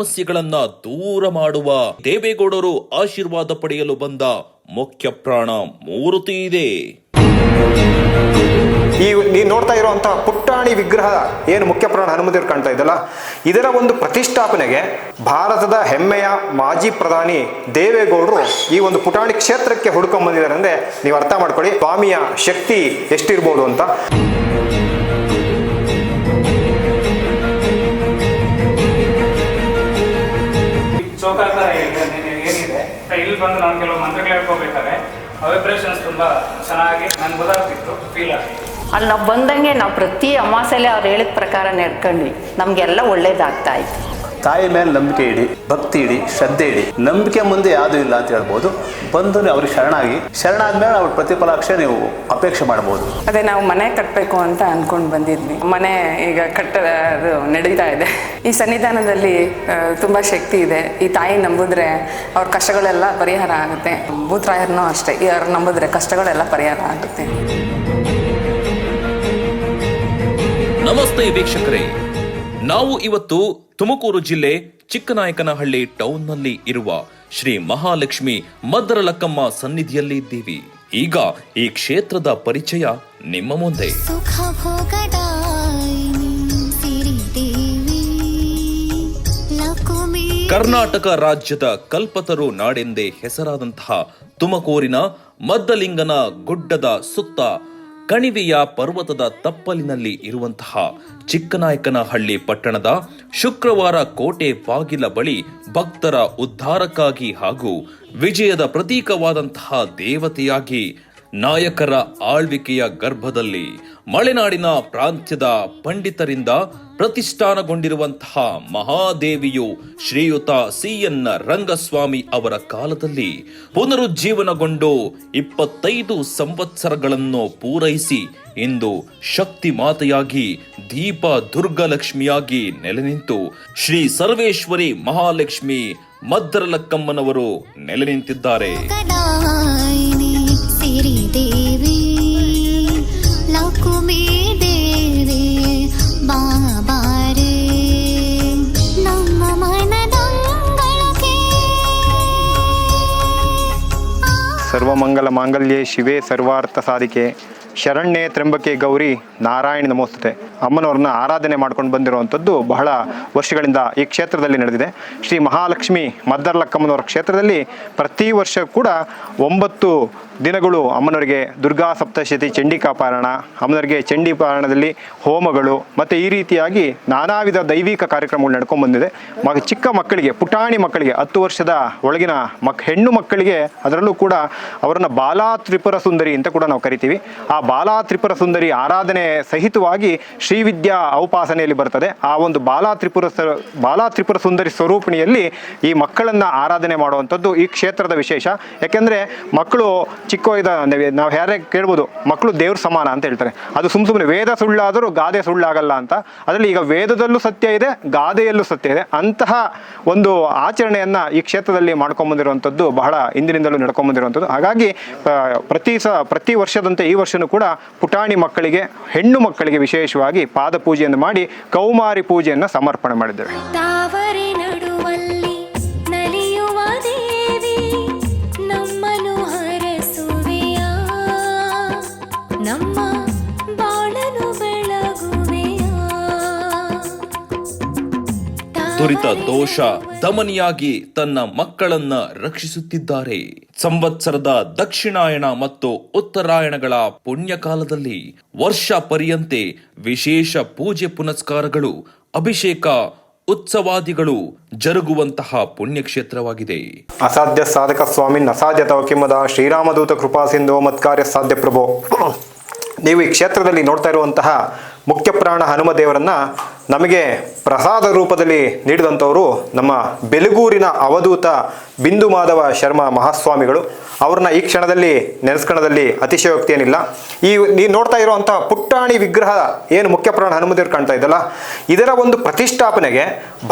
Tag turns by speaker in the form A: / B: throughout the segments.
A: ಸಮಸ್ಯೆಗಳನ್ನ ದೂರ ಮಾಡುವ ದೇವೇಗೌಡರು ಆಶೀರ್ವಾದ ಪಡೆಯಲು ಬಂದ ಮುಖ್ಯ ಪ್ರಾಣ ಮೂರ್ತಿ ಇದೆ.
B: ಈ ನೀವು ನೋಡ್ತಾ ಇರುವಂತಹ ಪುಟ್ಟಾಣಿ ವಿಗ್ರಹ ಏನು ಮುಖ್ಯ ಪ್ರಾಣ ಹನುಮಂತರು ಕಾಣ್ತಾ ಇದ್ದಲ್ಲ ಇದರ ಒಂದು ಪ್ರತಿಷ್ಠಾಪನೆಗೆ ಭಾರತದ ಹೆಮ್ಮೆಯ ಮಾಜಿ ಪ್ರಧಾನಿ ದೇವೇಗೌಡರು ಈ ಒಂದು ಪುಟಾಣಿ ಕ್ಷೇತ್ರಕ್ಕೆ ಹುಡ್ಕೊಂಡ್ ಬಂದಿದ್ದಾರೆ ಅಂದ್ರೆ ನೀವು ಅರ್ಥ ಮಾಡ್ಕೊಳ್ಳಿ, ಸ್ವಾಮಿಯ ಶಕ್ತಿ ಎಷ್ಟಿರ್ಬೋದು ಅಂತ.
C: ನೀನು ಏನಿದೆ ಇಲ್ಲಿ ಬಂದು ನಾನು ಕೆಲವು ಮಂತ್ರಗಳು ಹೇಳ್ಕೋಬೇಕಾದ್ರೆ ವೈಬ್ರೇಷನ್ಸ್ ತುಂಬ ಚೆನ್ನಾಗಿ ನನ್ಗೆ ಗೊತ್ತಾಗ್ತಿತ್ತು ಫೀಲ್ ಆಗ್ತಿತ್ತು.
D: ಅಲ್ಲಿ ನಾವು ಬಂದಂಗೆ ನಾವು ಪ್ರತಿ ಅಮಾಸೆಲೆ ಅವ್ರು ಹೇಳಿದ ಪ್ರಕಾರ ನಡ್ಕೊಂಡ್ವಿ. ನಮಗೆಲ್ಲ ಒಳ್ಳೇದಾಗ್ತಾ ಇತ್ತು.
E: ತಾಯಿ ಮೇಲೆ ನಂಬಿಕೆ ಇಡಿ ಭಕ್ತಿ ಇಡಿ ಶ್ರದ್ಧೆ ಇಡಿ. ನಂಬಿಕೆ ಮುಂದೆ ಯಾವುದು ಇಲ್ಲ ಅಂತ ಹೇಳ್ಬೋದು. ಬಂದು ಅವ್ರಿಗೆ ಶರಣಾಗಿ ಶರಣಾದ್ಮೇಲೆ ಅವ್ರ ಪ್ರತಿಫಲಾಕ್ಷೆ ನೀವು ಅಪೇಕ್ಷೆ ಮಾಡ್ಬೋದು.
F: ಅದೇ ನಾವು ಮನೆ ಕಟ್ಟಬೇಕು ಅಂತ ಅನ್ಕೊಂಡು ಬಂದಿದ್ವಿ. ಮನೆ ಈಗ ಕಟ್ಟ ಅದು ನಡೀತಾ ಇದೆ. ಈ ಸನ್ನಿಧಾನದಲ್ಲಿ ತುಂಬಾ ಶಕ್ತಿ ಇದೆ. ಈ ತಾಯಿ ನಂಬಿದ್ರೆ ಅವ್ರ ಕಷ್ಟಗಳೆಲ್ಲ ಪರಿಹಾರ ಆಗುತ್ತೆ. ಭೂತರಾಯರ್ನೂ ಅಷ್ಟೇ ಅವ್ರು ನಂಬಿದ್ರೆ ಕಷ್ಟಗಳೆಲ್ಲ ಪರಿಹಾರ ಆಗುತ್ತೆ.
A: ನಮಸ್ತೆ ವೀಕ್ಷಕರೇ. ನಾವು ಇವತ್ತು ತುಮಕೂರು ಜಿಲ್ಲೆ ಚಿಕ್ಕನಾಯಕನಹಳ್ಳಿ ಟೌನ್ನಲ್ಲಿ ಇರುವ ಶ್ರೀ ಮಹಾಲಕ್ಷ್ಮಿ ಮದ್ರಲಕ್ಕಮ್ಮ ಸನ್ನಿಧಿಯಲ್ಲಿ ಇದ್ದೀವಿ. ಈಗ ಈ ಕ್ಷೇತ್ರದ ಪರಿಚಯ ನಿಮ್ಮ ಮುಂದೆ. ಕರ್ನಾಟಕ ರಾಜ್ಯದ ಕಲ್ಪತರು ನಾಡೆಂದೇ ಹೆಸರಾದಂತಹ ತುಮಕೂರಿನ ಮದ್ದಲಿಂಗನ ಗುಡ್ಡದ ಸುತ್ತ ಕಣಿವೆಯ ಪರ್ವತದ ತಪ್ಪಲಿನಲ್ಲಿ ಇರುವಂತಹ ಚಿಕ್ಕನಾಯಕನಹಳ್ಳಿ ಪಟ್ಟಣದ ಶುಕ್ರವಾರ ಕೋಟೆ ಬಾಗಿಲ ಬಳಿ ಭಕ್ತರ ಉದ್ಧಾರಕ್ಕಾಗಿ ಹಾಗೂ ವಿಜಯದ ಪ್ರತೀಕವಾದಂತಹ ದೇವತೆಯಾಗಿ ನಾಯಕರ ಆಳ್ವಿಕೆಯ ಗರ್ಭದಲ್ಲಿ ಮಲೆನಾಡಿನ ಪ್ರಾಂತ್ಯದ ಪಂಡಿತರಿಂದ ಪ್ರತಿಷ್ಠಾನಗೊಂಡಿರುವಂತಹ ಮಹಾದೇವಿಯು ಶ್ರೀಯುತ ಸಿಎನ್ ರಂಗಸ್ವಾಮಿ ಅವರ ಕಾಲದಲ್ಲಿ ಪುನರುಜ್ಜೀವನಗೊಂಡು ಇಪ್ಪತ್ತೈದು ಸಂವತ್ಸರಗಳನ್ನು ಪೂರೈಸಿ ಇಂದು ಶಕ್ತಿ ಮಾತೆಯಾಗಿ ದೀಪ ದುರ್ಗಲಕ್ಷ್ಮಿಯಾಗಿ ನೆಲೆ ನಿಂತು ಶ್ರೀ ಸರ್ವೇಶ್ವರಿ ಮಹಾಲಕ್ಷ್ಮಿ ಮದ್ರಲಕ್ಕಮ್ಮನವರು ನೆಲೆ ನಿಂತಿದ್ದಾರೆ
B: ಸರ್ವಮಂಗಲ ಮಾಂಗಲ್ಯ ಶಿವೇ ಸರ್ವಾರ್ಥ ಸಾಧಿಕೆ ಶರಣ್ಯೆ ತ್ರಂಬಕೆ ಗೌರಿ ನಾರಾಯಣ ನಮೋಸ್ತತೆ ಅಮ್ಮನವ್ರನ್ನ ಆರಾಧನೆ ಮಾಡ್ಕೊಂಡು ಬಂದಿರುವಂಥದ್ದು ಬಹಳ ವರ್ಷಗಳಿಂದ ಈ ಕ್ಷೇತ್ರದಲ್ಲಿ ನಡೆದಿದೆ. ಶ್ರೀ ಮಹಾಲಕ್ಷ್ಮಿ ಮದ್ದರ್ಲಕ್ಕಮ್ಮನವರ ಕ್ಷೇತ್ರದಲ್ಲಿ ಪ್ರತಿ ವರ್ಷ ಕೂಡ ಒಂಬತ್ತು ದಿನಗಳು ಅಮ್ಮನವರಿಗೆ ದುರ್ಗಾ ಸಪ್ತಶತಿ ಚಂಡಿಕಾ ಪಾರಾಯಣ ಅಮ್ಮನವರಿಗೆ ಚಂಡಿ ಪಾರಾಯಣದಲ್ಲಿ ಹೋಮಗಳು ಮತ್ತು ಈ ರೀತಿಯಾಗಿ ನಾನಾ ವಿಧ ದೈವಿಕ ಕಾರ್ಯಕ್ರಮಗಳು ನಡ್ಕೊಂಡು ಬಂದಿದೆ. ಚಿಕ್ಕ ಮಕ್ಕಳಿಗೆ, ಪುಟಾಣಿ ಮಕ್ಕಳಿಗೆ ಹತ್ತು ವರ್ಷದ ಒಳಗಿನ ಮಕ್, ಹೆಣ್ಣು ಮಕ್ಕಳಿಗೆ ಅದರಲ್ಲೂ ಕೂಡ ಅವರನ್ನು ಬಾಲಾ ತ್ರಿಪುರ ಸುಂದರಿ ಅಂತ ಕೂಡ ನಾವು ಕರಿತೀವಿ. ಆ ಬಾಲಾ ತ್ರಿಪುರ ಸುಂದರಿ ಆರಾಧನೆ ಸಹಿತವಾಗಿ ಶ್ರೀವಿದ್ಯಾ ಔಪಾಸನೆಯಲ್ಲಿ ಬರ್ತದೆ. ಆ ಒಂದು ಬಾಲಾ ತ್ರಿಪುರ ಬಾಲಾ ತ್ರಿಪುರ ಸುಂದರಿ ಸ್ವರೂಪಿಣಿಯಲ್ಲಿ ಈ ಮಕ್ಕಳನ್ನು ಆರಾಧನೆ ಮಾಡುವಂಥದ್ದು ಈ ಕ್ಷೇತ್ರದ ವಿಶೇಷ. ಯಾಕೆಂದರೆ ಮಕ್ಕಳು ಚಿಕ್ಕ ಇದ ನಾವು ಯಾರೇ ಕೇಳ್ಬೋದು ಮಕ್ಕಳು ದೇವ್ರ ಸಮಾನ ಅಂತ ಹೇಳ್ತಾರೆ. ಅದು ಸುಮ್ ಸುಮ್ಮನೆ ವೇದ ಸುಳ್ಳಾದರೂ ಗಾದೆ ಸುಳ್ಳಾಗಲ್ಲ ಅಂತ. ಅದರಲ್ಲಿ ಈಗ ವೇದದಲ್ಲೂ ಸತ್ಯ ಇದೆ, ಗಾದೆಯಲ್ಲೂ ಸತ್ಯ ಇದೆ. ಅಂತಹ ಒಂದು ಆಚರಣೆಯನ್ನು ಈ ಕ್ಷೇತ್ರದಲ್ಲಿ ಮಾಡ್ಕೊಂಬಂದಿರುವಂಥದ್ದು ಬಹಳ ಹಿಂದಿನಿಂದಲೂ ನಡ್ಕೊಂಬಂದಿರುವಂಥದ್ದು. ಹಾಗಾಗಿ ಪ್ರತಿ ಸ, ಪ್ರತಿ ವರ್ಷದಂತೆ ಈ ವರ್ಷನೂ ಕೂಡ ಪುಟಾಣಿ ಮಕ್ಕಳಿಗೆ, ಹೆಣ್ಣು ಮಕ್ಕಳಿಗೆ ವಿಶೇಷವಾಗಿ ಪಾದ ಪೂಜೆಯನ್ನು ಮಾಡಿ ಕೌಮಾರಿ ಪೂಜೆಯನ್ನು ಸಮರ್ಪಣೆ ಮಾಡಿದ್ದೇವೆ.
A: ದುರಿತ ದೋಷ ದಮನಿಯಾಗಿ ತನ್ನ ಮಕ್ಕಳನ್ನ ರಕ್ಷಿಸುತ್ತಿದ್ದಾರೆ. ಸಂವತ್ಸರದ ದಕ್ಷಿಣಾಯಣ ಮತ್ತು ಉತ್ತರಾಯಣಗಳ ಪುಣ್ಯಕಾಲದಲ್ಲಿ ವರ್ಷ ಪರ್ಯಂತೆ ವಿಶೇಷ ಪೂಜೆ ಪುನಸ್ಕಾರಗಳು, ಅಭಿಷೇಕ ಉತ್ಸವಾದಿಗಳು ಜರುಗುವಂತಹ ಪುಣ್ಯಕ್ಷೇತ್ರವಾಗಿದೆ.
B: ಅಸಾಧ್ಯ ಸಾಧಕ ಸ್ವಾಮಿ ಅಸಾಧ್ಯ ತವಕಿಮದ ಶ್ರೀರಾಮದೂತ ಕೃಪಾ ಸಿಂಧು, ಮತ್ಕಾರ್ಯ ಸಾಧ್ಯ ಪ್ರಭೋ. ನೀವು ಈ ಕ್ಷೇತ್ರದಲ್ಲಿ ನೋಡ್ತಾ ಇರುವಂತಹ ಮುಖ್ಯ ಪ್ರಾಣ ಹನುಮ ದೇವರನ್ನ ನಮಗೆ ಪ್ರಸಾದ ರೂಪದಲ್ಲಿ ನೀಡಿದಂಥವರು ನಮ್ಮ ಬೆಲಗೂರಿನ ಅವಧೂತ ಬಿಂದು ಮಾಧವ ಶರ್ಮಾ ಮಹಾಸ್ವಾಮಿಗಳು. ಅವ್ರನ್ನ ಈ ಕ್ಷಣದಲ್ಲಿ ನೆನೆಸ್ಕಣದಲ್ಲಿ ಅತಿಶಯೋಕ್ತಿ ಏನಿಲ್ಲ ಈ ನೀವು ನೋಡ್ತಾ ಇರುವಂತಹ ಪುಟ್ಟಾಣಿ ವಿಗ್ರಹ ಏನು ಮುಖ್ಯ ಪ್ರಾಣ ಹನುಮದೇವ್ರು ಕಾಣ್ತಾ ಇದ್ದಲ್ಲ ಇದರ ಒಂದು ಪ್ರತಿಷ್ಠಾಪನೆಗೆ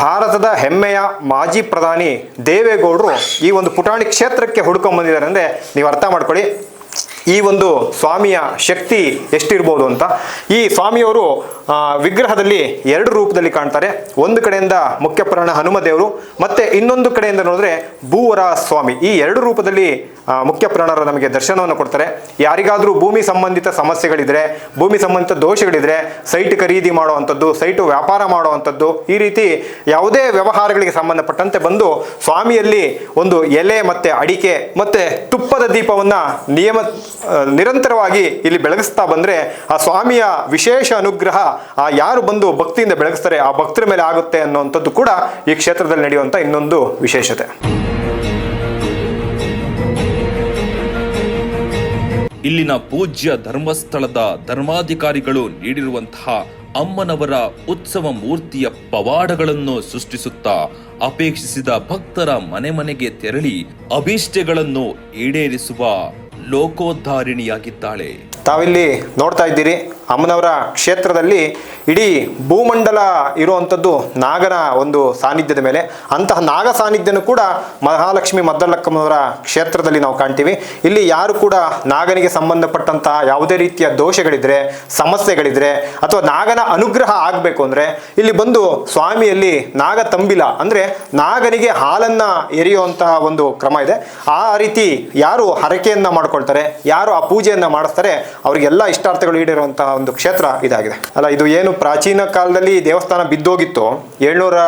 B: ಭಾರತದ ಹೆಮ್ಮೆಯ ಮಾಜಿ ಪ್ರಧಾನಿ ದೇವೇಗೌಡರು ಈ ಒಂದು ಪುಟಾಣಿ ಕ್ಷೇತ್ರಕ್ಕೆ ಹುಡ್ಕೊಂಡ್ ಬಂದಿದ್ದಾರೆ ಅಂದರೆ ನೀವು ಅರ್ಥ ಮಾಡ್ಕೊಳ್ಳಿ. ಈ ಒಂದು ಸ್ವಾಮಿಯ ಶಕ್ತಿ ಎಷ್ಟಿರ್ಬೋದು ಅಂತ. ಈ ಸ್ವಾಮಿಯವರು ವಿಗ್ರಹದಲ್ಲಿ ಎರಡು ರೂಪದಲ್ಲಿ ಕಾಣ್ತಾರೆ. ಒಂದು ಕಡೆಯಿಂದ ಮುಖ್ಯ ಪ್ರಾಣ ಹನುಮದೇವರು ಮತ್ತೆ ಇನ್ನೊಂದು ಕಡೆಯಿಂದ ನೋಡಿದ್ರೆ ಭೂವರ ಸ್ವಾಮಿ. ಈ ಎರಡು ರೂಪದಲ್ಲಿ ಮುಖ್ಯ ಪ್ರಾಣರ ನಮಗೆ ದರ್ಶನವನ್ನು ಕೊಡ್ತಾರೆ. ಯಾರಿಗಾದರೂ ಭೂಮಿ ಸಂಬಂಧಿತ ಸಮಸ್ಯೆಗಳಿದ್ರೆ, ಭೂಮಿ ಸಂಬಂಧಿತ ದೋಷಗಳಿದ್ರೆ ಸೈಟ್ ಖರೀದಿ ಮಾಡುವಂಥದ್ದು, ಸೈಟು ವ್ಯಾಪಾರ ಮಾಡುವಂಥದ್ದು, ಈ ರೀತಿ ಯಾವುದೇ ವ್ಯವಹಾರಗಳಿಗೆ ಸಂಬಂಧಪಟ್ಟಂತೆ ಬಂದು ಸ್ವಾಮಿಯಲ್ಲಿ ಒಂದು ಎಲೆ ಮತ್ತೆ ಅಡಿಕೆ ಮತ್ತೆ ತುಪ್ಪದ ದೀಪವನ್ನ ನಿಯಮ ನಿರಂತರವಾಗಿ ಇಲ್ಲಿ ಬೆಳಗಿಸ್ತಾ ಬಂದ್ರೆ ಆ ಸ್ವಾಮಿಯ ವಿಶೇಷ ಅನುಗ್ರಹ, ಆ ಯಾರು ಬಂದು ಭಕ್ತಿಯಿಂದ ಬೆಳಗಿಸ್ತಾರೆ, ಆ ಭಕ್ತರ ಮೇಲೆ ಆಗುತ್ತೆ ಅನ್ನುವಂಥದ್ದು ಕೂಡ ಈ ಕ್ಷೇತ್ರದಲ್ಲಿ ನಡೆಯುವಂಥ ಇನ್ನೊಂದು ವಿಶೇಷತೆ.
A: ಇಲ್ಲಿನ ಪೂಜ್ಯ ಧರ್ಮಸ್ಥಳದ ಧರ್ಮಾಧಿಕಾರಿಗಳು ನೀಡಿರುವಂತಹ ಅಮ್ಮನವರ ಉತ್ಸವ ಮೂರ್ತಿಯ ಪವಾಡಗಳನ್ನು ಸೃಷ್ಟಿಸುತ್ತಾ ಅಪೇಕ್ಷಿಸಿದ ಭಕ್ತರ ಮನೆ ಮನೆಗೆ ತೆರಳಿ ಅಭೀಷ್ಟೆಗಳನ್ನು ಈಡೇರಿಸುವ ಲೋಕೋದ್ಧಾರಿಣಿಯಾಗಿದ್ದಾಳೆ.
B: ತಾವಿಲ್ಲಿ ನೋಡ್ತಾ ಇದ್ದೀರಿ. ಅಮ್ಮನವರ ಕ್ಷೇತ್ರದಲ್ಲಿ ಇಡೀ ಭೂಮಂಡಲ ಇರುವಂಥದ್ದು ನಾಗನ ಒಂದು ಸಾನ್ನಿಧ್ಯದ ಮೇಲೆ. ಅಂತಹ ನಾಗ ಸಾನ್ನಿಧ್ಯನೂ ಕೂಡ ಮಹಾಲಕ್ಷ್ಮಿ ಮದ್ದಲಕ್ಕಮ್ಮನವರ ಕ್ಷೇತ್ರದಲ್ಲಿ ನಾವು ಕಾಣ್ತೀವಿ. ಇಲ್ಲಿ ಯಾರು ಕೂಡ ನಾಗನಿಗೆ ಸಂಬಂಧಪಟ್ಟಂತಹ ಯಾವುದೇ ರೀತಿಯ ದೋಷಗಳಿದ್ರೆ, ಸಮಸ್ಯೆಗಳಿದ್ರೆ ಅಥವಾ ನಾಗನ ಅನುಗ್ರಹ ಆಗಬೇಕು ಅಂದರೆ ಇಲ್ಲಿ ಬಂದು ಸ್ವಾಮಿಯಲ್ಲಿ ನಾಗ ತಂಬಿಲ ಅಂದರೆ ನಾಗನಿಗೆ ಹಾಲನ್ನು ಎರೆಯುವಂತಹ ಒಂದು ಕ್ರಮ ಇದೆ. ಆ ರೀತಿ ಯಾರು ಹರಕೆಯನ್ನು ಮಾಡ್ಕೊಳ್ತಾರೆ, ಯಾರು ಆ ಪೂಜೆಯನ್ನು ಮಾಡಿಸ್ತಾರೆ ಅವರಿಗೆಲ್ಲ ಇಷ್ಟಾರ್ಥಗಳು ಈಡೇರುವಂತಹ ಒಂದು ಕ್ಷೇತ್ರ ಇದಾಗಿದೆ. ಅಲ್ಲ, ಇದು ಏನು ಪ್ರಾಚೀನ ಕಾಲದಲ್ಲಿ ದೇವಸ್ಥಾನ ಬಿದ್ದೋಗಿತ್ತು, ಏಳ್ನೂರ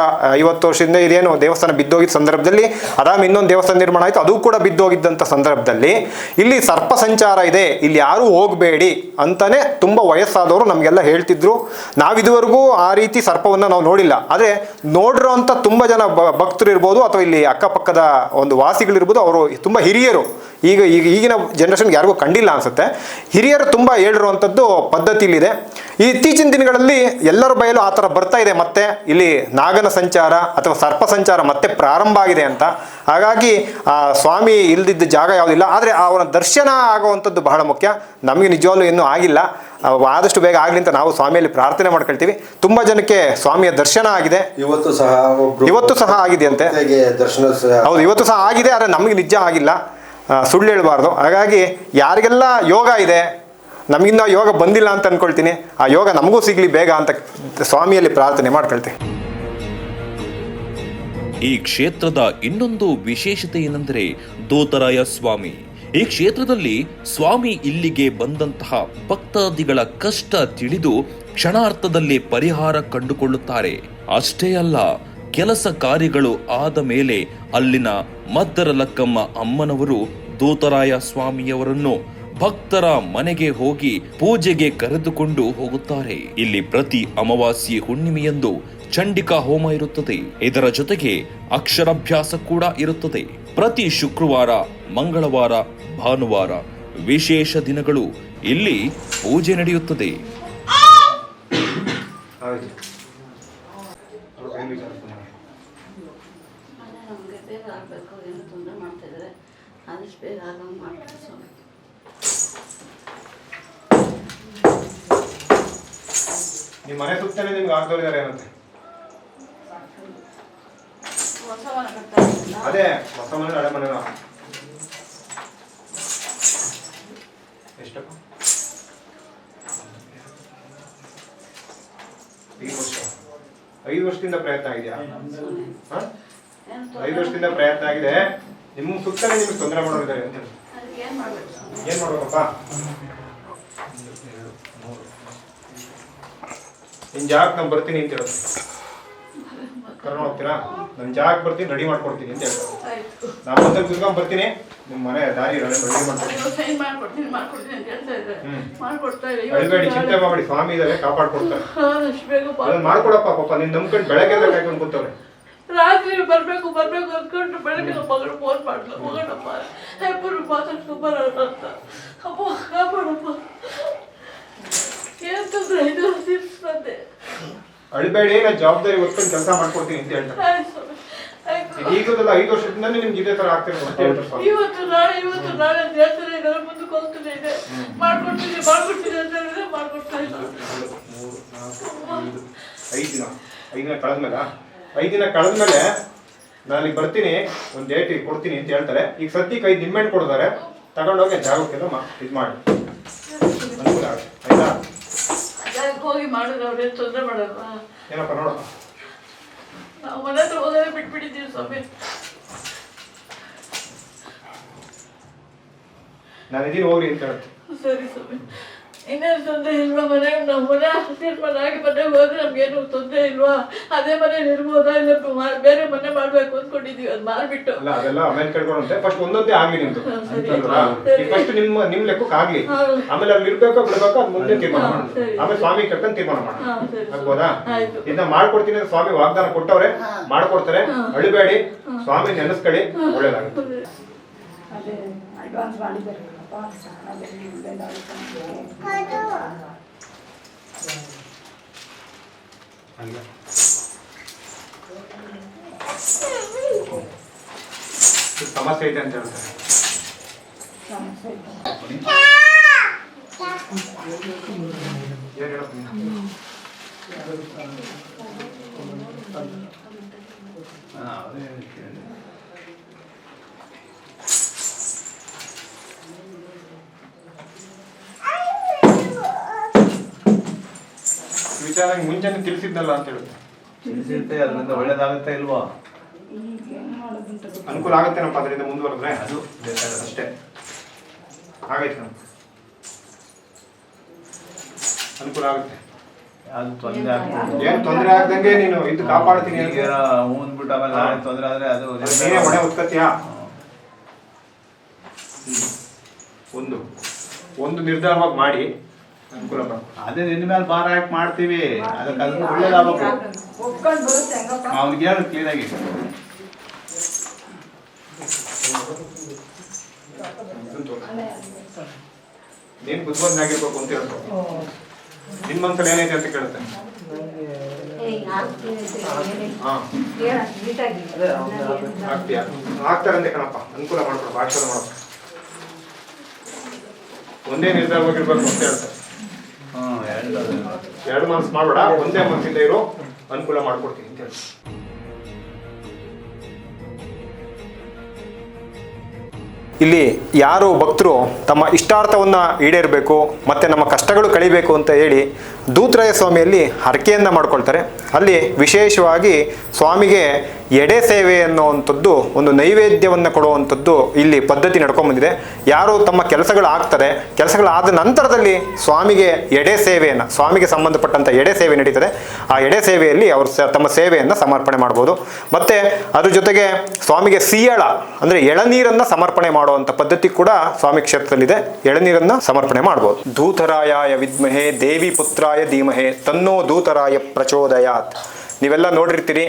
B: ಐವತ್ತು ವರ್ಷದಿಂದ ಇದೇನು ದೇವಸ್ಥಾನ ಬಿದ್ದೋಗಿದ್ದ ಸಂದರ್ಭದಲ್ಲಿ ಅದಾಮ ಇನ್ನೊಂದು ದೇವಸ್ಥಾನ ನಿರ್ಮಾಣ ಆಯಿತು, ಅದು ಕೂಡ ಬಿದ್ದೋಗಿದ್ದಂಥ ಸಂದರ್ಭದಲ್ಲಿ, ಇಲ್ಲಿ ಸರ್ಪ ಸಂಚಾರ ಇದೆ, ಇಲ್ಲಿ ಯಾರು ಹೋಗಬೇಡಿ ಅಂತಾನೆ ತುಂಬ ವಯಸ್ಸಾದವರು ನಮಗೆಲ್ಲ ಹೇಳ್ತಿದ್ರು. ನಾವು ಇದುವರೆಗೂ ಆ ರೀತಿ ಸರ್ಪವನ್ನು ನಾವು ನೋಡಿಲ್ಲ. ಆದರೆ ನೋಡಿರೋ ಅಂತ ತುಂಬ ಜನ ಭಕ್ತರು ಇರ್ಬೋದು, ಅಥವಾ ಇಲ್ಲಿ ಅಕ್ಕಪಕ್ಕದ ಒಂದು ವಾಸಿಗಳಿರ್ಬೋದು, ಅವರು ತುಂಬ ಹಿರಿಯರು. ಈಗ ಈಗ ಈಗಿನ ಜನ್ರೇಷನ್ಗೆ ಯಾರಿಗೂ ಕಂಡಿಲ್ಲ ಅನ್ಸುತ್ತೆ. ಹಿರಿಯರು ತುಂಬ ಹೇಳಿರುವಂಥದ್ದು ಪದ್ಧತಿಯಲ್ಲಿದೆ ಈ ಇತ್ತೀಚಿನ ದಿನಗಳಲ್ಲಿ ಎಲ್ಲರ ಬಯಲು ಆ ಥರ ಬರ್ತಾ ಇದೆ ಮತ್ತೆ ಇಲ್ಲಿ ನಾಗನ ಸಂಚಾರ ಅಥವಾ ಸರ್ಪ ಸಂಚಾರ ಮತ್ತೆ ಪ್ರಾರಂಭ ಆಗಿದೆ ಅಂತ. ಹಾಗಾಗಿ ಆ ಸ್ವಾಮಿ ಇಲ್ದಿದ್ದ ಜಾಗ ಯಾವುದಿಲ್ಲ ಆದರೆ ಅವನ ದರ್ಶನ ಆಗುವಂಥದ್ದು ಬಹಳ ಮುಖ್ಯ. ನಮಗೆ ನಿಜವಾಗ್ಲೂ ಇನ್ನೂ ಆಗಿಲ್ಲ. ಆದಷ್ಟು ಬೇಗ ಆಗಲಿ ಅಂತ ನಾವು ಸ್ವಾಮಿಯಲ್ಲಿ ಪ್ರಾರ್ಥನೆ ಮಾಡ್ಕೊಳ್ತೀವಿ. ತುಂಬ ಜನಕ್ಕೆ ಸ್ವಾಮಿಯ ದರ್ಶನ ಆಗಿದೆ.
G: ಇವತ್ತು ಸಹ
B: ಇವತ್ತು ಸಹ ಆಗಿದೆ ಅಂತೆ.
G: ದರ್ಶನ
B: ಹೌದು ಇವತ್ತು ಸಹ ಆಗಿದೆ ಆದರೆ ನಮಗೆ ನಿಜ ಆಗಿಲ್ಲ. ಸುಳ್ಳು ಹೇಳಬಾರ್ದು. ಹಾಗಾಗಿ ಯಾರಿಗೆಲ್ಲ ಯೋಗ ಇದೆ ನಮಗಿನ್ನ ಯೋಗ ಬಂದಿಲ್ಲ ಅಂತ ಅನ್ಕೊಳ್ತೀನಿ. ಆ ಯೋಗ ನಮಗೂ ಸಿಗಲಿ ಬೇಗ ಅಂತ ಸ್ವಾಮಿಯಲ್ಲಿ ಪ್ರಾರ್ಥನೆ ಮಾಡ್ಕೊಳ್ತೀನಿ.
A: ಈ ಕ್ಷೇತ್ರದ ಇನ್ನೊಂದು ವಿಶೇಷತೆ ಏನೆಂದರೆ ದೋತರಾಯ ಸ್ವಾಮಿ. ಈ ಕ್ಷೇತ್ರದಲ್ಲಿ ಸ್ವಾಮಿ ಇಲ್ಲಿಗೆ ಬಂದಂತಹ ಭಕ್ತಾದಿಗಳ ಕಷ್ಟ ತಿಳಿದು ಕ್ಷಣಾರ್ಥದಲ್ಲಿ ಪರಿಹಾರ ಕಂಡುಕೊಳ್ಳುತ್ತಾರೆ. ಅಷ್ಟೇ ಅಲ್ಲ, ಕೆಲಸ ಕಾರ್ಯಗಳು ಆದ ಮೇಲೆ ಅಲ್ಲಿನ ಮದ್ದರಲಕ್ಕಮ್ಮ ಅಮ್ಮನವರು ದೂತರಾಯ ಸ್ವಾಮಿಯವರನ್ನು ಭಕ್ತರ ಮನೆಗೆ ಹೋಗಿ ಪೂಜೆಗೆ ಕರೆದುಕೊಂಡು ಹೋಗುತ್ತಾರೆ. ಇಲ್ಲಿ ಪ್ರತಿ ಅಮಾವಾಸ್ಯೆ ಹುಣ್ಣಿಮೆಯಂದು ಚಂಡಿಕಾ ಹೋಮ ಇರುತ್ತದೆ. ಇದರ ಜೊತೆಗೆ ಅಕ್ಷರಾಭ್ಯಾಸ ಕೂಡ ಇರುತ್ತದೆ. ಪ್ರತಿ ಶುಕ್ರವಾರ, ಮಂಗಳವಾರ, ಭಾನುವಾರ ವಿಶೇಷ ದಿನಗಳು ಇಲ್ಲಿ ಪೂಜೆ ನಡೆಯುತ್ತದೆ.
D: ಬೇಗ ಆಗಂಗೆ ಮಾಡ್ತಾರೆ
B: ನಿಮ್ಮ ಮನೆ ಸುತ್ತಲೇ ನಿಮ್ಗೆ ಏನಂತೆ
D: ಮನೆ ಕಟ್ತಾ ಇದ್ದೀನಲ್ಲ,
B: ಅದೇ ಹೊಸ ಮನೆ ಹಳೆ ಮನೆ ಎಷ್ಟಪ್ಪ? ಐದು ವರ್ಷ. ಐದು ವರ್ಷದಿಂದ ಪ್ರಯತ್ನ ಆಗಿದೆಯಾ? ಐದು ವರ್ಷದಿಂದ ಪ್ರಯತ್ನ ಆಗಿದೆ. ನಿಮ್ಮ ಸುತ್ತಲೇ ನಿಮ್ಗೆ ತೊಂದರೆ ಮಾಡೋರಿದ್ದಾರೆ
D: ಏನ್
B: ಮಾಡ್ಬೇಕಪ್ಪ? ನಿನ್ ಜಾಗಕ್ಕೆ ನಾನು ಬರ್ತೀನಿ ಅಂತ ಹೇಳೋದು ಕರ್ಕೊಂಡು ಹೋಗ್ತೀರಾ? ನನ್ನ ಜಾಗಕ್ಕೆ ಬರ್ತೀನಿ ರೆಡಿ ಮಾಡ್ಕೊಡ್ತೀನಿ ಅಂತ ಹೇಳ್ತಾರೆ ನಾನು ಬಂದಾಗ ತಿರ್ಕೊಂಡ್ ಬರ್ತೀನಿ. ನಿಮ್ಮ ಮನೆ ದಾರಿ ರೆಡಿ ಮಾಡ್ಕೊಡ್ತೀನಿ. ಚಿಂತೆ ಮಾಡಿ ಸ್ವಾಮಿ ಇದಾರೆ ಕಾಪಾಡ್ಕೊಡ್ತಾರೆ. ಅದನ್ನ. ಮಾಡ್ಕೊಡಪ್ಪ ಪಾಪ. ನಿನ್ ನಂಬ್ಕೊಂಡು ಬೆಳಗ್ಗೆ ಎಲ್ಲ ಕಾಯ್ಕೊಂಡು ಕೂತವ್ರೆ.
D: ರಾತ್ರಿ ಬರ್ಬೇಕು ಬರ್ಬೇಕು ಅಂದ್ಕೊಂಡು ಬೆಳಗ್ಗೆ ಮಗಳು ಫೋನ್ ಮಾಡ್ಲು. ಮಗಳಪ್ಪ ಇಬ್ಬರು ಮಾತಾಡ್ಕೊಂಡು ಬರೋಣ ಅಂತ. ಅಪ್ಪ ಕಾಪಾಡಪ್ಪ. ಏನ್ ತೊಂದ್ರೆ ಇದು ಬಂದೆ
B: ಅಳ್ಬೇಡಿ ನಾನು ಜವಾಬ್ದಾರಿ ಹೊತ್ಕೊಂಡು ಕೆಲಸ ಮಾಡ್ಕೊಡ್ತೀನಿ ಅಂತ ಹೇಳ್ತಾರೆ. ಈಗದಲ್ಲ ಐದು ವರ್ಷದಿಂದ ನಿಮ್ಗೆ ಇದೇ ತರ ಆಗ್ತಿರೋದು ಅಂತ ಹೇಳ್ತಾರೆ
D: ಇವತ್ತು ನಾಳೆ ಇವತ್ತು ನಾಳೆ ಅಂತ ಹೇಳ್ತಾರೆ ಇದರ ಮುಂದಕ್ಕೆ ಇದೆ. ಮಾಡ್ಕೊಡ್ತೀನಿ ಮಾಡ್ಕೊಡ್ತೀನಿ ಅಂತ ಹೇಳಿದ್ರೆ ಮಾಡ್ಕೊಡ್ತಾ ಇಲ್ಲ.
B: ಐದು ದಿನ ಐದು ದಿನ ಕಳೆದ್ಮೇಲೆ ಐದು ದಿನ ಕಳೆದ್ಮೇಲೆ ನಾನು ಈಗ ಬರ್ತೀನಿ ಒಂದು ಡೇಟ್ ಕೊಡ್ತೀನಿ ಅಂತ ಹೇಳ್ತಾರೆ. ಈಗ ಸದ್ಯಕ್ಕೆ ಐದು ನಿಮ್ಮೆಂಟ್ ಕೊಡ್ತಾರೆ ತಗೊಂಡೋಗಿ ಜಾಗಕ್ಕೆಲ್ಲ ಮಾ ಇದು ಮಾಡಿ. ಅನುಕೂಲ ಆಗುತ್ತೆ. ಆಯ್ತಾ?
D: ಹೋಗಿ ಮಾಡಿದ್ರೆ ಅವ್ರೇನು ತೊಂದರೆ ಮಾಡಲ್ವಾ
B: ಏನಪ್ಪ ನೋಡಪ್ಪ
D: ನಾವು ಮನೆ ಹತ್ರ ಹೋಗೋದೇ ಬಿಟ್ಬಿಟ್ಟಿದ್ದೀವಿ ಸ್ವಾಮಿ.
B: ನಾನು ಇದೀನಿ ಹೋಗ್ರಿ ಅಂತ ಹೇಳುತ್ತೆ
D: ಸರಿ ಸ್ವಾಮಿ. ಇನ್ನೇನು ತೊಂದರೆ ಇಲ್ವಾ ಮನೆ ನಮ್ಮ ಮನೆ ತೀರ್ಮಾನ ಆಗಿ ಮನೆಗೆ ಹೋದ್ರೆ ನಮ್ಗೇನು ತೊಂದರೆ ಇಲ್ವಾ? ಅದೇ ಮನೇಲಿ ಇರ್ಬೋದಾ ಇಲ್ಲ ಬೇರೆ ಮನೆ ಮಾಡ್ಬೇಕು ಅಂದ್ಕೊಂಡಿದೀವಿ ಅದು ಮಾರ್ಬಿಟ್ಟು.
B: ಅಲ್ಲ ಅದೆಲ್ಲ ಆಮೇಲೆ ಕೇಳ್ಕೊಂಡಂತೆ. ಫಸ್ಟ್ ಒಂದೊಂದೇ ಆಗ್ಲಿ ನಿಮ್ದು. ಫಸ್ಟ್ ನಿಮ್ಮ ನಿಮ್ ಲೆಕ್ಕಕ್ಕೆ ಆಗ್ಲಿ. ಆಮೇಲೆ ಅಲ್ಲಿ ಇರ್ಬೇಕೋ ಬಿಡ್ಬೇಕೋ ಅದ್ ಮುಂದೆ ತೀರ್ಮಾನ ಮಾಡೋಣ ಆಮೇಲೆ ಸ್ವಾಮಿ ಕರ್ಕೊಂಡು ತೀರ್ಮಾನ ಮಾಡೋಣ. ಆಗ್ಬೋದಾ. ಇದನ್ನ ಮಾಡ್ಕೊಡ್ತೀನಿ ಅಂತ ಸ್ವಾಮಿ ವಾಗ್ದಾನ ಕೊಟ್ಟವ್ರೆ ಮಾಡ್ಕೊಡ್ತಾರೆ. ಅಳಿಬೇಡಿ. ಸ್ವಾಮಿ ನೆನೆಸ್ಕೊಳ್ಳಿ. ಒಳ್ಳೇದಾಗುತ್ತೆ. ಇದು ಸಮಸ್ಯೆ ಐತೆ ಅಂತ ಹೇಳ್ತಾರೆ ಏನ್ ಹೇಳಪ್ಪ ನೀನು? ವಿಚಾರ ಮುಂಚೆನೆ ತಿಳಿಸಿದ್ನಲ್ಲ ಅಂತ ಹೇಳುತ್ತೆ
E: ತಿಳಿಸಿರುತ್ತೆ ಅದರಿಂದ ಒಳ್ಳೇದಾಗುತ್ತೆ ಇಲ್ವಾ?
B: ಅನುಕೂಲ ಆಗುತ್ತೇನಪ್ಪ ಅದರಿಂದ ಮುಂದುವರೆದ್ರೆ? ಅದು ಬೇಕಾದ್ರೆ ಅಷ್ಟೇ. ಆಗೈತೆ ನಮ್ಗೆ ಅನುಕೂಲ ಆಗುತ್ತೆ.
E: ಅದು ತೊಂದರೆ ಆಗ್ತದೆ.
B: ಏನು ತೊಂದರೆ ಆಗ್ದಂಗೆ ನೀನು ಇದು ಕಾಪಾಡ್ತೀನಿ
E: ಈಗ ಆಮೇಲೆ ನಾಳೆ ತೊಂದರೆ ಆದ್ರೆ ಅದು
B: ಅದು ನೀನೇ ಹೊಣೆ ಉತ್ಕತ್ತೀಯಾ ಒಂದು. ಒಂದು ನಿರ್ಧಾರವಾಗಿ ಮಾಡಿ. ಅನುಕೂಲ.
E: ಅದೇ ನಿನ್ನ ಮೇಲೆ ಭಾರ ಹಾಕಿ ಮಾಡ್ತೀವಿ. ಅದಕ್ಕೆ ಅದಕ್ಕೆ ಒಳ್ಳೇದಾಗಬೇಕು. ಅವ್ನಿಗೆ ಹೇಳು ಕ್ಲೀನಾಗಿ.
B: ನೀನ್ ಬುದ್ಧಿವಂತನಾಗಿರ್ಬೇಕು ಅಂತ ಹೇಳ್ಕೊ. ನಿನ್ ಮನ್ಸಲ್ಲಿ ಏನೈತೆ ಅಂತ ಕೇಳುತ್ತೆ. ಹಾ. ಆಗ್ತೀಯಾ? ಆಗ್ತಾರಂತೆ ಕಣಪ್ಪ. ಅನುಕೂಲ ಮಾಡ್ಕೊಡು ಆಶೀರ್ವಾದ ಮಾಡಪ್ಪ ಒಂದೇ ನಿರ್ಧಾರವಾಗಿರ್ಬೇಕು ಅಂತ ಹೇಳ್ತಾರೆ.
E: ಎರಡು
B: ಮನಸ್ಸು ಮಾಡಬೇಡ ಒಂದೇ ಮನಸ್ಸಿಂದ ಇರೋ ಅನುಕೂಲ ಮಾಡ್ಕೊಡ್ತೀನಿ ಅಂತ ಹೇಳಿ. ಇಲ್ಲಿ ಯಾರು ಭಕ್ತರು ತಮ್ಮ ಇಷ್ಟಾರ್ಥವನ್ನು ಈಡೇರಬೇಕು ಮತ್ತು ನಮ್ಮ ಕಷ್ಟಗಳು ಕಳಿಬೇಕು ಅಂತ ಹೇಳಿ ದೂತ್ರಯ ಸ್ವಾಮಿಯಲ್ಲಿ ಹರಕೆಯನ್ನು ಮಾಡ್ಕೊಳ್ತಾರೆ. ಅಲ್ಲಿ ವಿಶೇಷವಾಗಿ ಸ್ವಾಮಿಗೆ ಎಡೆ ಸೇವೆ ಅನ್ನುವಂಥದ್ದು ಒಂದು ನೈವೇದ್ಯವನ್ನು ಕೊಡುವಂಥದ್ದು ಇಲ್ಲಿ ಪದ್ಧತಿ ನಡ್ಕೊಂಡ್ಬಂದಿದೆ ಯಾರು ತಮ್ಮ ಕೆಲಸಗಳು ಆಗ್ತದೆ ಕೆಲಸಗಳಾದ ನಂತರದಲ್ಲಿ ಸ್ವಾಮಿಗೆ ಎಡೆ ಸೇವೆಯನ್ನು, ಸ್ವಾಮಿಗೆ ಸಂಬಂಧಪಟ್ಟಂಥ ಎಡೆ ಸೇವೆ ನಡೀತದೆ. ಆ ಎಡೆ ಸೇವೆಯಲ್ಲಿ ಅವರು ತಮ್ಮ ಸೇವೆಯನ್ನು ಸಮರ್ಪಣೆ ಮಾಡ್ಬೋದು. ಮತ್ತು ಅದ್ರ ಜೊತೆಗೆ ಸ್ವಾಮಿಗೆ ಸೀಯಳ, ಅಂದರೆ ಎಳನೀರನ್ನು ಸಮರ್ಪಣೆ ಮಾಡುವಂಥ ಪದ್ಧತಿ ಕೂಡ ಸ್ವಾಮಿ ಕ್ಷೇತ್ರದಲ್ಲಿದೆ. ಎಳನೀರನ್ನು ಸಮರ್ಪಣೆ ಮಾಡ್ಬೋದು. ಧೂತರಾಯ ವಿದ್ಮಹೆ ದೇವಿ ಪುತ್ರಾಯ ಧೀಮಹೆ ತನ್ನೋ ದೂತರಾಯ ಪ್ರಚೋದಯಾತ್. ನೀವೆಲ್ಲ ನೋಡಿರ್ತೀರಿ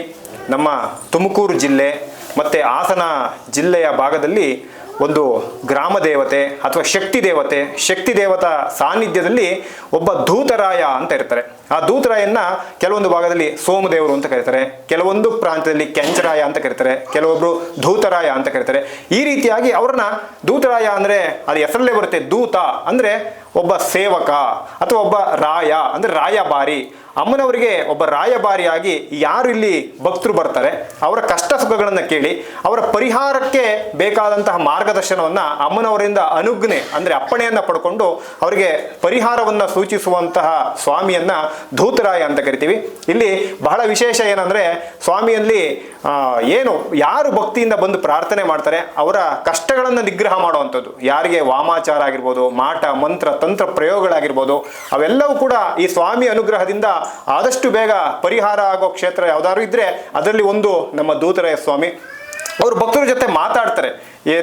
B: ನಮ್ಮ ತುಮಕೂರು ಜಿಲ್ಲೆ ಮತ್ತು ಹಾಸನ ಜಿಲ್ಲೆಯ ಭಾಗದಲ್ಲಿ ಒಂದು ಗ್ರಾಮ ದೇವತೆ ಅಥವಾ ಶಕ್ತಿ ದೇವತೆ, ಶಕ್ತಿ ದೇವತಾ ಸಾನ್ನಿಧ್ಯದಲ್ಲಿ ಒಬ್ಬ ದೂತರಾಯ ಅಂತ ಇರ್ತಾರೆ. ಆ ದೂತರಾಯನ್ನ ಕೆಲವೊಂದು ಭಾಗದಲ್ಲಿ ಸೋಮದೇವರು ಅಂತ ಕರೀತಾರೆ. ಕೆಲವೊಂದು ಪ್ರಾಂತ್ಯದಲ್ಲಿ ಕೆಂಚರಾಯ ಅಂತ ಕರೀತಾರೆ. ಕೆಲವೊಬ್ರು ಧೂತರಾಯ ಅಂತ ಕರೀತಾರೆ. ಈ ರೀತಿಯಾಗಿ ಅವ್ರನ್ನ ದೂತರಾಯ ಅಂದ್ರೆ ಅದು ಹೆಸರಲ್ಲೇ ಬರುತ್ತೆ ದೂತ ಅಂದ್ರೆ ಒಬ್ಬ ಸೇವಕ ಅಥವಾ ಒಬ್ಬ ರಾಯ ಅಂದ್ರೆ ರಾಯಭಾರಿ. ಅಮ್ಮನವರಿಗೆ ಒಬ್ಬ ರಾಯಭಾರಿಯಾಗಿ ಯಾರು ಇಲ್ಲಿ ಭಕ್ತರು ಬರ್ತಾರೆ, ಅವರ ಕಷ್ಟ ಸುಖಗಳನ್ನು ಕೇಳಿ, ಅವರ ಪರಿಹಾರಕ್ಕೆ ಬೇಕಾದಂತಹ ಮಾರ್ಗದರ್ಶನವನ್ನು ಅಮ್ಮನವರಿಂದ ಅನುಜ್ಞೆ, ಅಂದರೆ ಅಪ್ಪಣೆಯನ್ನು ಪಡ್ಕೊಂಡು ಅವರಿಗೆ ಪರಿಹಾರವನ್ನು ಸೂಚಿಸುವಂತಹ ಸ್ವಾಮಿಯನ್ನು ಧೂತರಾಯ ಅಂತ ಕರಿತೀವಿ. ಇಲ್ಲಿ ಬಹಳ ವಿಶೇಷ ಏನಂದರೆ ಸ್ವಾಮಿಯಲ್ಲಿ ಏನು, ಯಾರು ಭಕ್ತಿಯಿಂದ ಬಂದು ಪ್ರಾರ್ಥನೆ ಮಾಡ್ತಾರೆ, ಅವರ ಕಷ್ಟಗಳನ್ನು ನಿಗ್ರಹ ಮಾಡುವಂಥದ್ದು. ಯಾರಿಗೆ ವಾಮಾಚಾರ ಆಗಿರ್ಬೋದು, ಮಾಟ, ಮಂತ್ರ, ತಂತ್ರ ಪ್ರಯೋಗಗಳಾಗಿರ್ಬೋದು, ಅವೆಲ್ಲವೂ ಕೂಡ ಈ ಸ್ವಾಮಿ ಅನುಗ್ರಹದಿಂದ ಆದಷ್ಟು ಬೇಗ ಪರಿಹಾರ ಆಗೋ ಕ್ಷೇತ್ರ ಯಾವ್ದಾದ್ರು ಇದ್ದರೆ ಅದರಲ್ಲಿ ಒಂದು ನಮ್ಮ ದೂತರಾಯ ಸ್ವಾಮಿ. ಅವರು ಭಕ್ತರ ಜೊತೆ ಮಾತಾಡ್ತಾರೆ.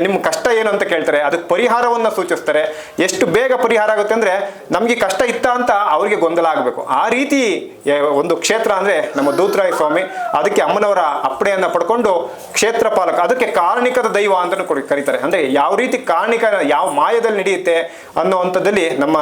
B: ನಿಮ್ಮ ಕಷ್ಟ ಏನು ಅಂತ ಕೇಳ್ತಾರೆ, ಅದಕ್ಕೆ ಪರಿಹಾರವನ್ನು ಸೂಚಿಸ್ತಾರೆ. ಎಷ್ಟು ಬೇಗ ಪರಿಹಾರ ಆಗುತ್ತೆ ಅಂದರೆ, ನಮಗೆ ಕಷ್ಟ ಇತ್ತ ಅಂತ ಅವರಿಗೆ ಗೊಂದಲ ಆಗಬೇಕು. ಆ ರೀತಿ ಒಂದು ಕ್ಷೇತ್ರ ಅಂದರೆ ನಮ್ಮ ದೂತರಾಯ ಸ್ವಾಮಿ, ಅದಕ್ಕೆ ಅಮ್ಮನವರ ಅಪ್ಪಣೆಯನ್ನು ಪಡ್ಕೊಂಡು ಕ್ಷೇತ್ರ ಪಾಲಕ, ಅದಕ್ಕೆ ಕಾರಣಿಕದ ದೈವ ಅಂತಲೂ ಕರೀತಾರೆ. ಅಂದರೆ ಯಾವ ರೀತಿ ಕಾರಣಿಕ, ಯಾವ ಮಾಯದಲ್ಲಿ ನಡೆಯುತ್ತೆ ಅನ್ನೋ ಅಂಥದ್ದಲ್ಲಿ ನಮ್ಮ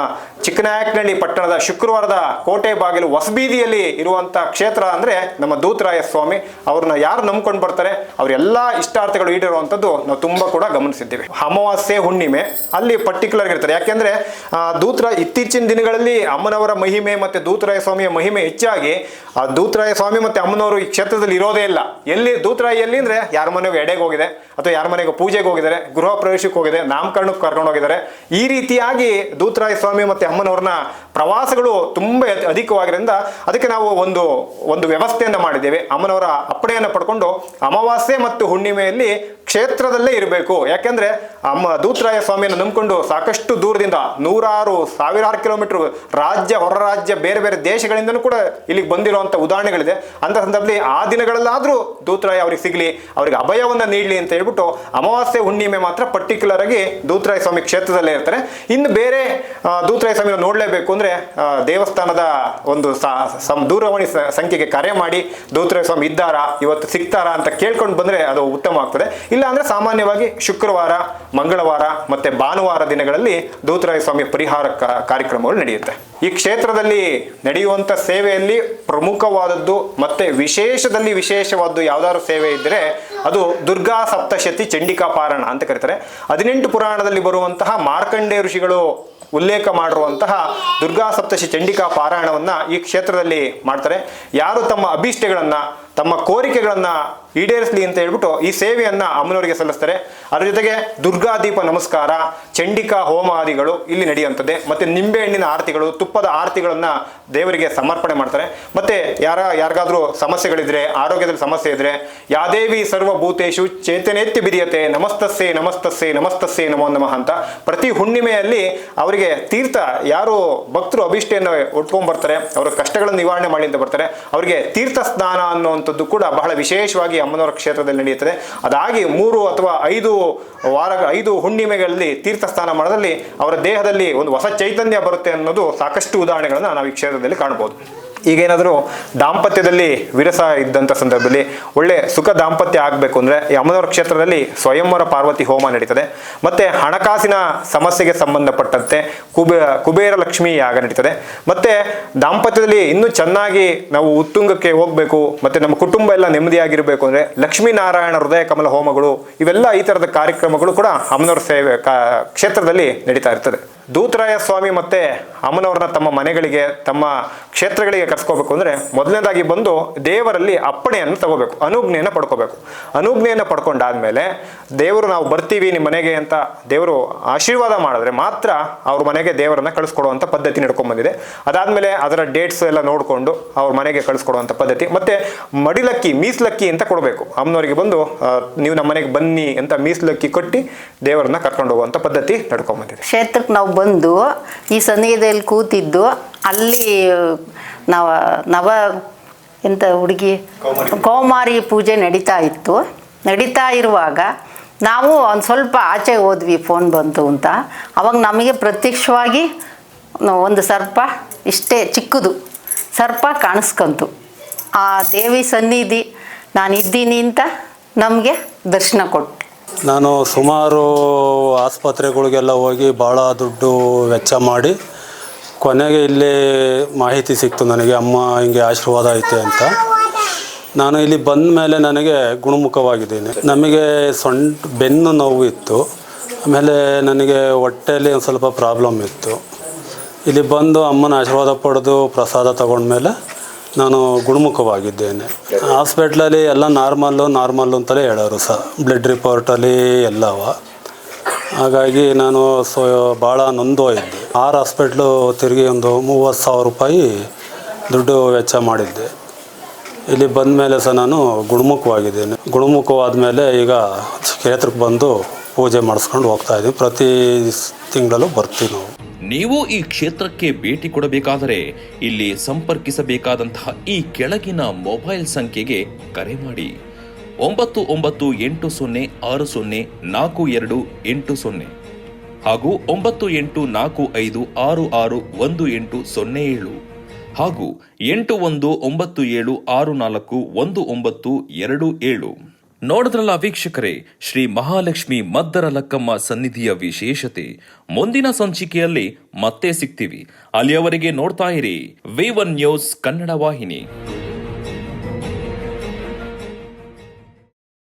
B: ಚಿಕ್ಕನಾಯಕನಹಳ್ಳಿ ಪಟ್ಟಣದ ಶುಕ್ರವಾರದ ಕೋಟೆ ಬಾಗಿಲು ಹೊಸಬೀದಿಯಲ್ಲಿ ಇರುವಂಥ ಕ್ಷೇತ್ರ ಅಂದರೆ ನಮ್ಮ ದೂತರಾಯ ಸ್ವಾಮಿ, ಅವ್ರನ್ನ ಯಾರು ನಂಬ್ಕೊಂಡು ಬರ್ತಾರೆ, ಅವರೆಲ್ಲ ಇಷ್ಟಾರ್ಥಗಳು ಈಡಿರುವಂಥದ್ದು ನಾವು ತುಂಬ ಕೂಡ ಗಮನಿಸಿದ್ದೇವೆ. ಅಮಾವಾಸ್ಯೆ ಹುಣ್ಣಿಮೆ ಅಲ್ಲಿ ಪರ್ಟಿಕ್ಯುಲರ್ ಇರ್ತಾರೆ ಯಾಕೆಂದ್ರೆ ದೂತ್ರ ಇತ್ತೀಚಿನ ದಿನಗಳಲ್ಲಿ ಅಮ್ಮನವರ ಮಹಿಮೆ ಮತ್ತೆ ದೂತರಾಯ ಸ್ವಾಮಿಯ ಮಹಿಮೆ ಹೆಚ್ಚಾಗಿ, ಆ, ದೂತರಾಯ ಸ್ವಾಮಿ ಮತ್ತೆ ಅಮ್ಮನವರು ಈ ಕ್ಷೇತ್ರದಲ್ಲಿ ಇರೋದೇ ಇಲ್ಲ. ಎಲ್ಲಿ ದೂತರಾಯಿ ಎಲ್ಲಿ ಅಂದ್ರೆ ಯಾರ ಮನೆಗೆ ಎಡೆಗೆ ಹೋಗಿದೆ, ಅಥವಾ ಯಾರ ಮನೆಗೆ ಪೂಜೆಗೆ ಹೋಗಿದ್ದಾರೆ, ಗೃಹ ಪ್ರವೇಶಕ್ಕೆ ಹೋಗಿದೆ, ನಾಮಕರಣಕ್ಕೆ ಕರ್ಕೊಂಡು ಹೋಗಿದ್ದಾರೆ. ಈ ರೀತಿಯಾಗಿ ದೂತರಾಯ ಸ್ವಾಮಿ ಮತ್ತೆ ಅಮ್ಮನವ್ರನ್ನ ಪ್ರವಾಸಗಳು ತುಂಬ ಅಧಿ- ಅಧಿಕವಾಗಿರೋದ್ರಿಂದ ಅದಕ್ಕೆ ನಾವು ಒಂದು ಒಂದು ವ್ಯವಸ್ಥೆಯನ್ನು ಮಾಡಿದ್ದೇವೆ. ಅಮ್ಮನವರ ಅಪ್ಪಣೆಯನ್ನು ಪಡ್ಕೊಂಡು ಅಮಾವಾಸ್ಯೆ ಮತ್ತು ಹುಣ್ಣಿಮೆಯಲ್ಲಿ ಕ್ಷೇತ್ರದಲ್ಲೇ ಇರಬೇಕು. ಯಾಕೆಂದ್ರೆ ಅಮ್ಮ ದೂತರಾಯ ಸ್ವಾಮಿಯನ್ನು ನಂಬಿಕೊಂಡು ಸಾಕಷ್ಟು ದೂರದಿಂದ ನೂರಾರು ಸಾವಿರಾರು ಕಿಲೋಮೀಟರ್ ರಾಜ್ಯ, ಹೊರ ರಾಜ್ಯ, ಬೇರೆ ಬೇರೆ ದೇಶಗಳಿಂದನೂ ಕೂಡ ಇಲ್ಲಿಗೆ ಬಂದಿರುವಂಥ ಉದಾಹರಣೆಗಳಿದೆ. ಅಂತ ಸಂದರ್ಭದಲ್ಲಿ ಆ ದಿನಗಳಲ್ಲಾದರೂ ದೂತರಾಯ ಅವ್ರಿಗೆ ಸಿಗಲಿ, ಅವರಿಗೆ ಅಭಯವನ್ನು ನೀಡಲಿ ಅಂತ ಹೇಳ್ಬಿಟ್ಟು ಅಮಾವಾಸ್ಯೆ ಹುಣ್ಣಿಮೆ ಮಾತ್ರ ಪರ್ಟಿಕ್ಯುಲರ್ ಆಗಿ ದೂತರಾಯ ಸ್ವಾಮಿ ಕ್ಷೇತ್ರದಲ್ಲೇ ಇರ್ತಾರೆ. ಇನ್ನು ಬೇರೆ ದೂತರಾಯ ಸ್ವಾಮಿ ನೋಡಲೇಬೇಕು ಅಂದ್ರೆ ದೇವಸ್ಥಾನದ ಒಂದು ಸಮ ದೂರವಾಣಿ ಸಂಖ್ಯೆಗೆ ಕರೆ ಮಾಡಿ ದೂತರಾಯ ಸ್ವಾಮಿ ಇದ್ದಾರಾ, ಇವತ್ತು ಸಿಗ್ತಾರಾ ಅಂತ ಕೇಳ್ಕೊಂಡು ಬಂದ್ರೆ ಅದು ಉತ್ತಮ ಆಗ್ತದೆ. ಇಲ್ಲ ಅಂದ್ರೆ ಸಾಮಾನ್ಯವಾಗಿ ಶುಕ್ರವಾರ ಮಂಗಳವಾರ ಮತ್ತೆ ಭಾನುವಾರ ದಿನಗಳಲ್ಲಿ ದೂತರಾಯ ಸ್ವಾಮಿ ಪರಿಹಾರ ಕಾರ್ಯಕ್ರಮಗಳು ನಡೆಯುತ್ತೆ. ಈ ಕ್ಷೇತ್ರದಲ್ಲಿ ನಡೆಯುವಂತ ಸೇವೆಯಲ್ಲಿ ಪ್ರಮುಖವಾದದ್ದು ಮತ್ತೆ ವಿಶೇಷದಲ್ಲಿ ವಿಶೇಷವಾದ್ದು ಯಾವ್ದಾದ್ರು ಸೇವೆ ಇದ್ದರೆ ಅದು ದುರ್ಗಾ ಸಪ್ತಶತಿ ಚಂಡಿಕಾ ಪಾರಣ ಅಂತ ಕರೀತಾರೆ. ಹದಿನೆಂಟು ಪುರಾಣದಲ್ಲಿ ಬರುವಂತಹ ಮಾರ್ಕಂಡೇಯ ಋಷಿಗಳು ಉಲ್ಲೇಖ ಮಾಡಿರುವಂತಹ ದುರ್ಗಾ ಸಪ್ತಶಿ ಚಂಡಿಕಾ ಪಾರಾಯಣವನ್ನು ಈ ಕ್ಷೇತ್ರದಲ್ಲಿ ಮಾಡ್ತಾರೆ. ಯಾರು ತಮ್ಮ ಅಭೀಷ್ಟಗಳನ್ನು, ತಮ್ಮ ಕೋರಿಕೆಗಳನ್ನು ಈಡೇರಿಸಲಿ ಅಂತ ಹೇಳ್ಬಿಟ್ಟು ಈ ಸೇವೆಯನ್ನ ಅಮ್ಮನವರಿಗೆ ಸಲ್ಲಿಸ್ತಾರೆ. ಅದ್ರ ಜೊತೆಗೆ ದುರ್ಗಾದೀಪ ನಮಸ್ಕಾರ, ಚಂಡಿಕಾ ಹೋಮಾದಿಗಳು ಇಲ್ಲಿ ನಡೆಯುವಂಥದ್ದೇ. ಮತ್ತೆ ನಿಂಬೆಹಣ್ಣಿನ ಆರತಿಗಳು, ತುಪ್ಪದ ಆರತಿಗಳನ್ನ ದೇವರಿಗೆ ಸಮರ್ಪಣೆ ಮಾಡ್ತಾರೆ. ಮತ್ತೆ ಯಾರ, ಯಾರಿಗಾದ್ರೂ ಸಮಸ್ಯೆಗಳಿದ್ರೆ, ಆರೋಗ್ಯದಲ್ಲಿ ಸಮಸ್ಯೆ ಇದ್ರೆ ಯಾದೇವಿ ಸರ್ವಭೂತೇಶು ಚೇತನೆತ್ತಿ ಬಿರಿಯತೆ ನಮಸ್ತಸ್ಸೆ ನಮಸ್ತಸ್ಸೆ ನಮಸ್ತಸ್ಸೆ ನಮೋ ನಮಃ ಅಂತ ಪ್ರತಿ ಹುಣ್ಣಿಮೆಯಲ್ಲಿ ಅವರಿಗೆ ತೀರ್ಥ ಯಾರು ಭಕ್ತರು ಅಭಿಷ್ಠೆಯನ್ನು ಉಟ್ಕೊಂಡ್ ಬರ್ತಾರೆ ಅವರ ಕಷ್ಟಗಳನ್ನು ನಿವಾರಣೆ ಮಾಡಿ ಅಂತ ಬರ್ತಾರೆ. ಅವರಿಗೆ ತೀರ್ಥ ಸ್ನಾನ ಅನ್ನುವಂಥದ್ದು ಕೂಡ ಬಹಳ ವಿಶೇಷವಾಗಿ ಅಮ್ಮನವರ ಕ್ಷೇತ್ರದಲ್ಲಿ ನಡೆಯುತ್ತದೆ. ಅದಾಗಿ ಮೂರು ಅಥವಾ ಐದು ವಾರ, ಐದು ಹುಣ್ಣಿಮೆಗಳಲ್ಲಿ ತೀರ್ಥ ಸ್ನಾನ ಮಾಡೋದ್ರಲ್ಲಿ ಅವರ ದೇಹದಲ್ಲಿ ಒಂದು ಹೊಸ ಚೈತನ್ಯ ಬರುತ್ತೆ ಅನ್ನೋದು ಸಾಕಷ್ಟು ಉದಾಹರಣೆಗಳನ್ನ ನಾವು ಈ ಕ್ಷೇತ್ರದಲ್ಲಿ ಕಾಣಬಹುದು ಈಗೇನಾದರೂ ದಾಂಪತ್ಯದಲ್ಲಿ ವಿರಸ ಇದ್ದಂಥ ಸಂದರ್ಭದಲ್ಲಿ ಒಳ್ಳೆ ಸುಖ ದಾಂಪತ್ಯ ಆಗಬೇಕು ಅಂದರೆ ಯಮನವರ ಕ್ಷೇತ್ರದಲ್ಲಿ ಸ್ವಯಂವರ ಪಾರ್ವತಿ ಹೋಮ ನಡೀತದೆ. ಮತ್ತೆ ಹಣಕಾಸಿನ ಸಮಸ್ಯೆಗೆ ಸಂಬಂಧಪಟ್ಟಂತೆ ಕುಬೇ, ಕುಬೇರ ಲಕ್ಷ್ಮಿ ಯಾಗ ನಡೀತದೆ. ಮತ್ತೆ ದಾಂಪತ್ಯದಲ್ಲಿ ಇನ್ನೂ ಚೆನ್ನಾಗಿ ನಾವು ಉತ್ತುಂಗಕ್ಕೆ ಹೋಗಬೇಕು, ಮತ್ತೆ ನಮ್ಮ ಕುಟುಂಬ ಎಲ್ಲ ನೆಮ್ಮದಿಯಾಗಿರಬೇಕು ಅಂದರೆ ಲಕ್ಷ್ಮೀನಾರಾಯಣ ಹೃದಯ ಕಮಲ ಹೋಮಗಳು, ಇವೆಲ್ಲ ಈ ಥರದ ಕಾರ್ಯಕ್ರಮಗಳು ಕೂಡ ಅಮ್ಮನವರ ಸೇವೆ ಕ್ಷೇತ್ರದಲ್ಲಿ ನಡೀತಾ ಇರ್ತದೆ. ದೂತರಾಯ ಸ್ವಾಮಿ ಮತ್ತೆ ಅಮ್ಮನವ್ರನ್ನ ತಮ್ಮ ಮನೆಗಳಿಗೆ, ತಮ್ಮ ಕ್ಷೇತ್ರಗಳಿಗೆ ಕರ್ಸ್ಕೋಬೇಕು ಅಂದ್ರೆ ಮೊದಲನೇದಾಗಿ ಬಂದು ದೇವರಲ್ಲಿ ಅಪ್ಪಣೆಯನ್ನು ತಗೋಬೇಕು, ಅನುಜ್ಞೆಯನ್ನು ಪಡ್ಕೋಬೇಕು. ಅನುಜ್ಞೆಯನ್ನು ಪಡ್ಕೊಂಡಾದ್ಮೇಲೆ ದೇವರು ನಾವು ಬರ್ತೀವಿ ನಿಮ್ಮ ಮನೆಗೆ ಅಂತ ದೇವರು ಆಶೀರ್ವಾದ ಮಾಡಿದ್ರೆ ಮಾತ್ರ ಅವ್ರ ಮನೆಗೆ ದೇವರನ್ನ ಕಳಿಸ್ಕೊಡುವಂಥ ಪದ್ಧತಿ ನಡ್ಕೊಂಡ್ ಬಂದಿದೆ. ಅದಾದ್ಮೇಲೆ ಅದರ ಡೇಟ್ಸ್ ಎಲ್ಲ ನೋಡಿಕೊಂಡು ಅವ್ರ ಮನೆಗೆ ಕಳಿಸ್ಕೊಡುವಂಥ ಪದ್ಧತಿ. ಮತ್ತೆ ಮಡಿಲಕ್ಕಿ, ಮೀಸ್ಲಕ್ಕಿ ಅಂತ ಕೊಡಬೇಕು. ಅಮ್ಮನವರಿಗೆ ಬಂದು ನೀವು ನಮ್ಮ ಮನೆಗೆ ಬನ್ನಿ ಅಂತ ಮೀಸ್ಲಕ್ಕಿ ಕೊಟ್ಟು ದೇವರನ್ನ ಕರ್ಕೊಂಡು ಹೋಗುವಂಥ ಪದ್ಧತಿ ನಡ್ಕೊಂಡ್ ಬಂದಿದೆ.
H: ಕ್ಷೇತ್ರಕ್ಕೆ ನಾವು ಬಂದು ಈ ಸನ್ನಿಧಿಯಲ್ಲಿ ಕೂತಿದ್ದು ಅಲ್ಲಿ ನಾವು ನವ ಎಂತ ಹುಡುಗಿ? ಕೌಮಾರಿ. ಪೂಜೆ ನಡೀತಾ ಇತ್ತು. ನಡೀತಾ ಇರುವಾಗ ನಾವು ಒಂದು ಸ್ವಲ್ಪ ಆಚೆ ಹೋದ್ವಿ ಫೋನ್ ಬಂತು ಅಂತ. ಅವಾಗ ನಮಗೆ ಪ್ರತ್ಯಕ್ಷವಾಗಿ ಒಂದು ಸರ್ಪ ಇಷ್ಟೇ ಚಿಕ್ಕದು. ಸರ್ಪ ಕಾಣಿಸ್ಕಂತು. ಆ ದೇವಿ ಸನ್ನಿಧಿ ನಾನು ಇದ್ದೀನಿ ಅಂತ ನಮಗೆ ದರ್ಶನ ಕೊಟ್ಟು
I: ನಾನು ಸುಮಾರು ಆಸ್ಪತ್ರೆಗಳಿಗೆಲ್ಲ ಹೋಗಿ ಭಾಳ ದುಡ್ಡು ವೆಚ್ಚ ಮಾಡಿ ಕೊನೆಗೆ ಇಲ್ಲಿ ಮಾಹಿತಿ ಸಿಕ್ತು ನನಗೆ, ಅಮ್ಮ ಹಿಂಗೆ ಆಶೀರ್ವಾದ ಐತೆ ಅಂತ. ನಾನು ಇಲ್ಲಿ ಬಂದ ಮೇಲೆ ನನಗೆ ಗುಣಮುಖವಾಗಿದ್ದೀನಿ. ನಮಗೆ ಸೊಂಟ, ಬೆನ್ನು ನೋವು ಇತ್ತು. ಆಮೇಲೆ ನನಗೆ ಹೊಟ್ಟೆಯಲ್ಲಿ ಒಂದು ಸ್ವಲ್ಪ ಪ್ರಾಬ್ಲಮ್ ಇತ್ತು. ಇಲ್ಲಿ ಬಂದು ಅಮ್ಮನ ಆಶೀರ್ವಾದ ಪಡೆದು ಪ್ರಸಾದ ತಗೊಂಡ್ಮೇಲೆ ನಾನು ಗುಣಮುಖವಾಗಿದ್ದೇನೆ. ಹಾಸ್ಪಿಟ್ಲಲ್ಲಿ ಎಲ್ಲ ನಾರ್ಮಲ್ಲು ನಾರ್ಮಲ್ಲು ಅಂತಲೇ ಹೇಳೋರು ಸಹ ಬ್ಲಡ್ ರಿಪೋರ್ಟಲ್ಲಿ ಎಲ್ಲವ. ಹಾಗಾಗಿ ನಾನು ಸೊ, ಭಾಳ ನೊಂದೋಗಿದ್ದೆ ಆರು ಹಾಸ್ಪಿಟ್ಲು ತಿರುಗಿ ಒಂದು ಮೂವತ್ತು ಸಾವಿರ ರೂಪಾಯಿ ದುಡ್ಡು ವೆಚ್ಚ ಮಾಡಿದ್ದೆ. ಇಲ್ಲಿ ಬಂದ ಮೇಲೆ ಸಹ ನಾನು ಗುಣಮುಖವಾಗಿದ್ದೇನೆ. ಗುಣಮುಖವಾದ ಮೇಲೆ ಈಗ ಕ್ಷೇತ್ರಕ್ಕೆ ಬಂದು ಪೂಜೆ ಮಾಡಿಸ್ಕೊಂಡು ಹೋಗ್ತಾ ಇದ್ದೀನಿ. ಪ್ರತಿ ತಿಂಗಳಲ್ಲೂ ಬರ್ತೀವಿ ನಾವು.
A: ನೀವು ಈ ಕ್ಷೇತ್ರಕ್ಕೆ ಭೇಟಿ ಕೊಡಬೇಕಾದರೆ ಇಲ್ಲಿ ಸಂಪರ್ಕಿಸಬೇಕಾದಂತಹ ಈ ಕೆಳಗಿನ ಮೊಬೈಲ್ ಸಂಖ್ಯೆಗೆ ಕರೆ ಮಾಡಿ. ಒಂಬತ್ತು ಒಂಬತ್ತು ಎಂಟು ಸೊನ್ನೆ ಆರು ಸೊನ್ನೆ ನಾಲ್ಕು ಎರಡು ಎಂಟು ಸೊನ್ನೆ. ಹಾಗೂ ಒಂಬತ್ತು ಎಂಟು ನಾಲ್ಕು ಐದು ಆರು ಆರು ಒಂದು ಎಂಟು ಸೊನ್ನೆ ಏಳು ಹಾಗೂ ಎಂಟು ಒಂದು ಒಂಬತ್ತು ಏಳು ಆರು ನಾಲ್ಕು ಒಂದು ಒಂಬತ್ತು ಎರಡು ಏಳು. ನೋಡಿದ್ರಲ್ಲ ವೀಕ್ಷಕರೇ, ಶ್ರೀ ಮಹಾಲಕ್ಷ್ಮಿ ಮದ್ದರ ಲಕ್ಕಮ್ಮ ಸನ್ನಿಧಿಯ ವಿಶೇಷತೆ. ಮುಂದಿನ ಸಂಚಿಕೆಯಲ್ಲಿ ಮತ್ತೆ ಸಿಗ್ತೀವಿ. ಅಲ್ಲಿಯವರೆಗೆ ನೋಡ್ತಾ ಇರಿ, ವಿ ಒನ್ ನ್ಯೂಸ್ ಕನ್ನಡ ವಾಹಿನಿ.